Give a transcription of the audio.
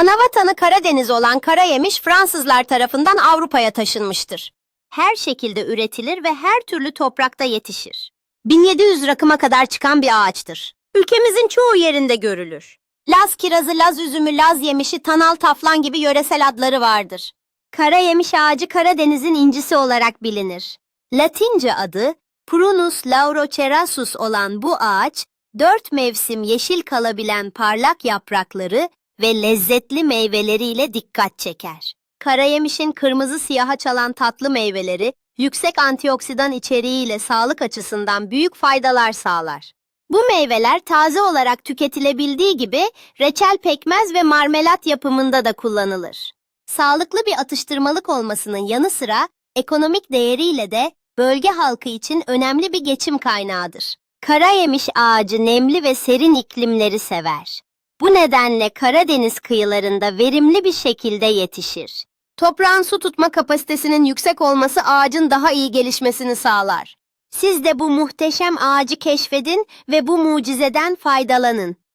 Anavatanı Karadeniz olan karayemiş Fransızlar tarafından Avrupa'ya taşınmıştır. Her şekilde üretilir ve her türlü toprakta yetişir. 1700 rakıma kadar çıkan bir ağaçtır. Ülkemizin çoğu yerinde görülür. Laz kirazı, Laz üzümü, Laz yemişi, tanal taflan gibi yöresel adları vardır. Kara yemiş ağacı Karadeniz'in incisi olarak bilinir. Latince adı Prunus laurocerasus olan bu ağaç, dört mevsim yeşil kalabilen parlak yaprakları ve lezzetli meyveleriyle dikkat çeker. Karayemişin kırmızı siyaha çalan tatlı meyveleri, yüksek antioksidan içeriğiyle sağlık açısından büyük faydalar sağlar. Bu meyveler taze olarak tüketilebildiği gibi reçel pekmez ve marmelat yapımında da kullanılır. Sağlıklı bir atıştırmalık olmasının yanı sıra ekonomik değeriyle de bölge halkı için önemli bir geçim kaynağıdır. Karayemiş ağacı nemli ve serin iklimleri sever. Bu nedenle Karadeniz kıyılarında verimli bir şekilde yetişir. Toprağın su tutma kapasitesinin yüksek olması ağacın daha iyi gelişmesini sağlar. Siz de bu muhteşem ağacı keşfedin ve bu mucizeden faydalanın.